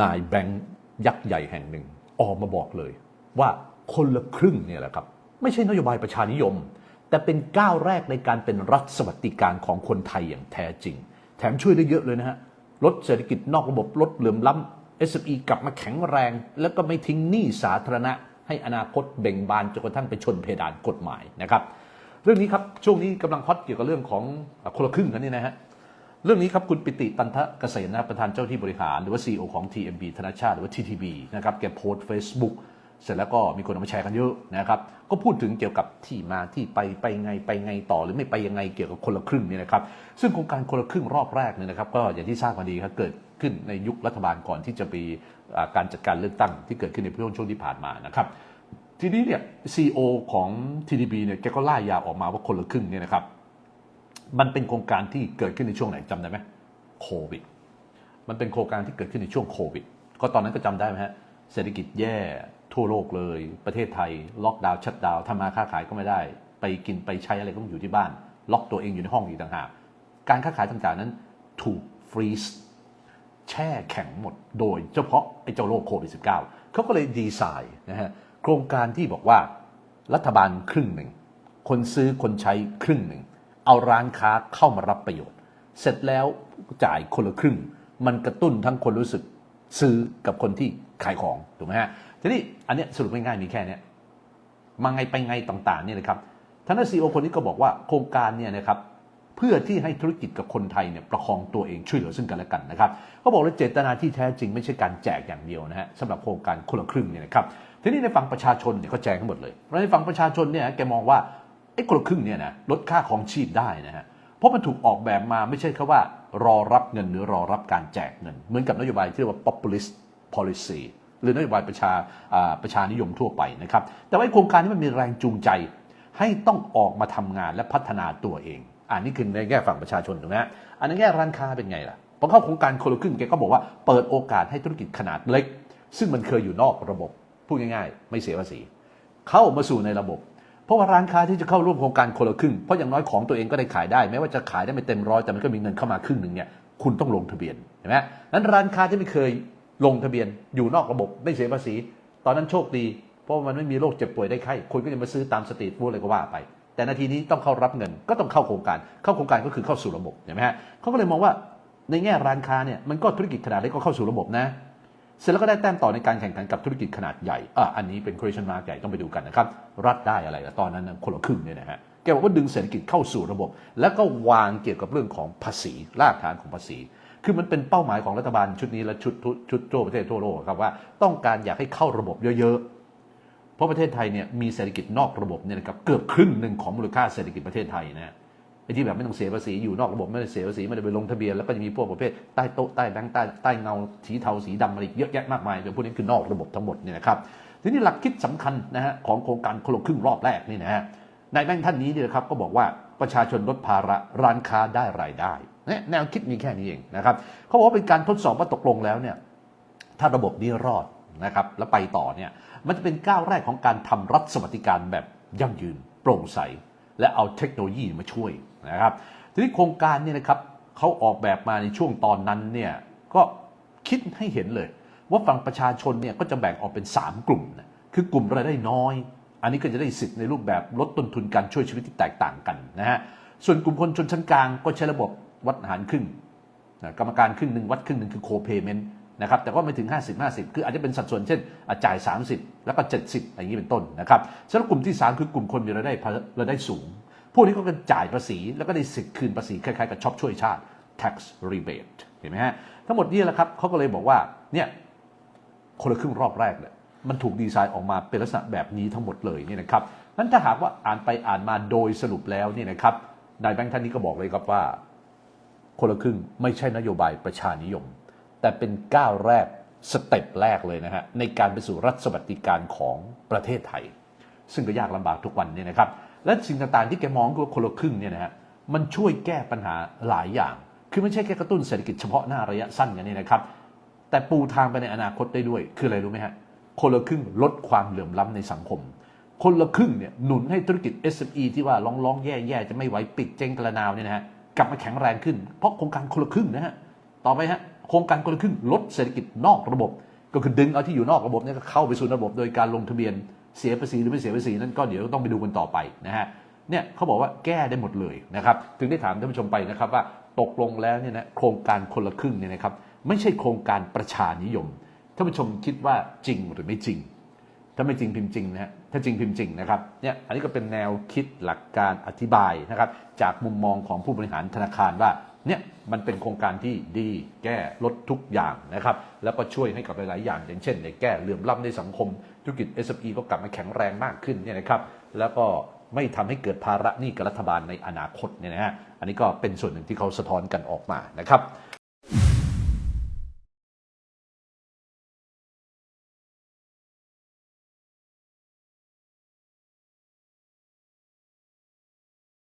นายแบงค์ยักษ์ใหญ่แห่งหนึ่ง ออกมาบอกเลย ว่าคนละครึ่งเนี่ยแหละครับ ไม่ใช่นโยบายประชานิยม แต่เป็นก้าวแรกในการเป็นรัฐสวัสดิการของคนไทยอย่างแท้จริง แถมช่วยได้เยอะเลยนะฮะลดเศรษฐกิจนอกระบบลดเหลื่อมล้ำ SME กลับมาแข็งแรง แล้วก็ไม่ทิ้งหนี้สาธารณะ ให้อนาคตเบ่งบานจนกระทั่งไปชนเพดานกฎหมายนะครับ เรื่องนี้ครับช่วงนี้กำลังฮอตเกี่ยวกับเรื่องของคนละครึ่งกันนี่นะฮะ เรื่องนี้ครับคุณปิติตันทะเกษมนะครับประธานเจ้าที่บริหาร หรือว่า CEO ของ TMB ธนาชาติหรือว่า TTB นะครับแกโพสต์ Facebook เสร็จแล้วก็มีคนเอามาแชร์กันเยอะนะครับ ก็พูดถึงเกี่ยวกับที่มาที่ไปไปไงไปไงต่อหรือไม่ไปยังไงเกี่ยวกับคนละครึ่งเนี่ยนะครับ ซึ่งโครงการคนละครึ่งรอบแรกเนี่ยนะครับ ก็อย่างที่ทราบมาดีครับเกิดขึ้นในยุครัฐบาลก่อนที่จะมีการจัดการเลือกตั้งที่เกิดขึ้นในช่วงช่วงที่ผ่านมานะครับ ทีนี้เนี่ย CEO ของ TTB เนี่ยแกก็ล่ายยาวออกมาว่าคนละครึ่งเนี่ยนะครับ มันเป็นโครงการที่เกิดขึ้นในช่วงไหนจำได้ไหมโควิด มันเป็นโครงการที่เกิดขึ้นในช่วงโควิด ก็ตอนนั้นก็จำได้ไหมฮะ เศรษฐกิจแย่ทั่วโลกเลย ประเทศไทย ล็อกดาวน์ชัดดาวน์ทำมาค้าขายก็ไม่ได้ ไปกินไปใช้อะไรก็ต้องอยู่ที่บ้าน ล็อกตัวเองอยู่ในห้องอีกต่างหาก การค้าขายต่างๆนั้นถูกฟรีซแช่แข็งหมด โดยเฉพาะไอ้เจ้าโรคโควิด -19 เขาก็เลยดีไซน์นะฮะโครงการที่บอกว่ารัฐบาลครึ่งหนึ่ง คนซื้อคนใช้ครึ่งหนึ่ง เอาร้านค้าเข้ามารับประโยชน์ เสร็จแล้วจ่ายคนละครึ่ง มันกระตุ้นทั้งคนรู้สึกซื้อกับคนที่ขายของถูกไหมฮะทีนี้อันเนี้ยสรุปง่ายๆมีแค่เนี้ยมาไงไปไงต่างๆเนี่ยนะครับท่านซีโอคนนี้ก็บอกว่าโครงการเนี่ยนะครับเพื่อที่ให้ธุรกิจกับคนไทยเนี่ยประคองตัวเองช่วยเหลือซึ่งกันและกันนะครับเขาบอกว่าเจตนาที่แท้จริงไม่ใช่การแจกอย่างเดียวนะฮะสำหรับโครงการคนละครึ่งเนี่ยนะครับทีนี้ในฝั่งประชาชนเนี่ยก็แจกทั้งหมดเลยแล้วในฝั่งประชาชนเนี่ยแกมองว่า ไอ้คนละครึ่งเนี่ยนะลดค่าของชีพได้นะฮะเพราะมันถูกออกแบบมาไม่ใช่แค่ว่า รอรับเงินหรือรอรับการแจกเงิน เหมือนกับนโยบายที่เรียกว่า populist policy หรือนโยบายประชาประชานิยมทั่วไปนะครับ แต่ว่าโครงการนี้มันมีแรงจูงใจ ให้ต้องออกมาทำงานและพัฒนาตัวเอง อันนี้คือในแง่ฝั่งประชาชนถูกไหมอันในแง่ร้านค้าเป็นไงล่ะพอเข้าโครงการคนละครึ่งแกก็บอกว่าเปิดโอกาสให้ธุรกิจขนาดเล็ก ซึ่งมันเคยอยู่นอกระบบพูดง่ายๆ ไม่เสียภาษี เข้ามาสู่ในระบบ ราะว่าร้านค้าที่จะเข้าร่วมโครงการคนละครึ่ง เพราะอย่างน้อยของตัวเองก็ได้ขายได้แม้ว่าจะขายได้ไม่เต็มร้อยแต่มันก็มีเงินเข้ามาครึ่งหนึ่งเนี่ยคุณต้องลงทะเบียนเห็นไหมนั้นร้านค้าที่ไม่เคยลงทะเบียนอยู่นอกระบบไม่เสียภาษี ตอนนั้นโชคดี เพราะมันไม่มีโรคเจ็บป่วยได้ไข้คนก็จะมาซื้อตามสตรีทฟู้ดอะไรก็ว่าไป แต่นาทีนี้ต้องเข้ารับเงินก็ต้องเข้าโครงการ เข้าโครงการก็คือเข้าสู่ระบบเห็นไหมฮะเขาก็เลยมองว่าในแง่ร้านค้าเนี่ยมันก็ธุรกิจขนาดเล็กก็เข้าสู่ระบบนะ เสร็จแล้วก็ได้แต้มต่อในการแข่งขันกับธุรกิจขนาดใหญ่อะอันนี้เป็น question mark ใหญ่ต้องไปดูกันนะครับ รัฐได้อะไรละตอนนั้นคนละครึ่งเนี่ยนะฮะแกบอกว่าดึงเศรษฐกิจเข้าสู่ระบบ แล้วก็วางเกี่ยวกับเรื่องของภาษีรากฐานของภาษี คือมันเป็นเป้าหมายของรัฐบาลชุดนี้และชุดชุดทั่วประเทศทั่วโลกครับว่าต้องการอยากให้เข้าระบบเยอะๆ เพราะประเทศไทยเนี่ยมีเศรษฐกิจนอกระบบเนี่ยนะครับเกือบครึ่งหนึ่งของมูลค่าเศรษฐกิจประเทศไทยนะฮะ ไอ้ที่แบบไม่ต้องเสียภาษีอยู่นอกระบบไม่ได้เสียภาษีไม่ได้ไปลงทะเบียนแล้วก็จะมีพวกประเภทใต้โต๊ะใต้แบงค์ใต้ใต้เงาสีเทาสีดำอะไรอีกเยอะแยะมากมายเดี๋ยวพวกนี้คือนอกระบบทั้งหมดเนี่ยนะครับทีนี้หลักคิดสำคัญนะฮะของโครงการคนละครึ่งรอบแรกนี่นะฮะนายแบงค์ท่านนี้เนี่ยนะครับก็บอกว่าประชาชนลดภาระร้านค้าได้รายได้แนวคิดมีแค่นี้เองนะครับเขาบอกว่าเป็นการทดสอบว่าตกลงแล้วเนี่ยถ้าระบบนี้รอดนะครับแล้วไปต่อเนี่ยมันจะเป็นก้าวแรกของการทำรัฐสวัสดิการแบบยั่งยืนโปร่งใส และเอาเทคโนโลยีมาช่วยนะครับทีนี้โครงการเนี่ยนะครับเขาออกแบบมาในช่วงตอนนั้นเนี่ยก็คิดให้เห็นเลย ว่าฝั่งประชาชนเนี่ยก็จะแบ่งออกเป็น 3 กลุ่มนะคือกลุ่มรายได้น้อย อันนี้ก็จะได้สิทธิ์ในรูปแบบลดต้นทุนการช่วยชีวิตที่แตกต่างกันนะฮะส่วนกลุ่มคนชนชั้นกลางก็ใช้ระบบวัดหารครึ่งนะกรรมการครึ่งหนึ่งวัดครึ่งหนึ่งคือโคเ a เมนต์ นะครับแต่ว่าไม่ถึง 50 50 คืออาจจะเป็นสัดส่วนเช่นอะจ่าย 30 แล้วก็ 70 อย่างนี้เป็นต้นนะครับสำหรับกลุ่มที่ 3 คือกลุ่มคนมีรายได้รายได้สูง พวกนี้ก็จะจ่ายภาษีแล้วก็ได้สิทธิ์คืนภาษีคล้ายๆกับช็อปช่วยชาติ tax rebate เห็นไหมฮะทั้งหมดนี้แหละครับเขาก็เลยบอกว่าเนี่ยคนละครึ่งรอบแรกเนี่ยมันถูกดีไซน์ออกมาเป็นลักษณะแบบนี้ทั้งหมดเลยเนี่ยนะครับนั้นถ้าหากว่าอ่านไปอ่านมาโดยสรุปแล้วเนี่ยนะครับนายแบงค์ท่านนี้ก็บอกเลยครับว่า คนละครึ่งไม่ใช่นโยบายประชานิยม แต่เป็นก้าวแรกสเต็ปแรกเลยนะฮะในการไปสู่รัฐสวัสดิการของประเทศไทย ซึ่งก็ยากลำบากทุกวันเนี่ยนะครับ และสิ่งต่างๆที่แกมองคือว่าคนละครึ่งเนี่ยนะฮะมันช่วยแก้ปัญหาหลายอย่าง คือไม่ใช่แค่กระตุ้นเศรษฐกิจเฉพาะหน้าระยะสั้นกันนี่นะครับ แต่ปูทางไปในอนาคตได้ด้วย คืออะไรรู้ไหมฮะคนละครึ่งลดความเหลื่อมล้ำในสังคม คนละครึ่งเนี่ยหนุนให้ธุรกิจ SME ที่ว่าร้องร้องๆแย่แย่ๆจะไม่ไหวปิดเจ๊งกระนาวเนี่ยนะฮะกลับมาแข็งแรงขึ้น เพราะโครงการคนละครึ่งนะฮะต่อไปฮะ ครงการคนละครึ่งลดเศรษฐกิจนอกระบบ ก็คือดึงเอาที่อยู่นอกระบบเนี่ยก็เข้าไปสู่ระบบ โดยการลงทะเบียนเสียภาษีหรือไม่เสียภาษีนั่นก็เดี๋ยวต้องไปดูกันต่อไปนะฮะเนี่ยเขาบอกว่าแก้ได้หมดเลยนะครับถึงได้ถามท่านผู้ชมไปนะครับว่าตกลงแล้วเนี่ยนะโครงการคนละครึ่งเนี่ยนะครับไม่ใช่โครงการประชานิยมท่านผู้ชมคิดว่าจริงหรือไม่จริง ถ้าไม่จริงพิมพ์จริงนะฮะถ้าจริงพิมพ์จริงนะครับเนี่ยอันนี้ก็เป็นแนวคิดหลักการอธิบายนะครับจากมุมมองของผู้บริหารธนาคารว่า เนี่ยมันเป็นโครงการที่ดีแก้ลดทุกอย่างนะครับ แล้วก็ช่วยให้กับหลาย ๆ อย่าง อย่างเช่นในแก้เหลื่อมล้ำในสังคม ธุรกิจ SME ก็กลับมาแข็งแรงมากขึ้นเนี่ยนะครับ แล้วก็ไม่ทำให้เกิดภาระหนี้กับรัฐบาลในอนาคตเนี่ยนะฮะ อันนี้ก็เป็นส่วนหนึ่งที่เขาสะท้อนกันออกมานะครับ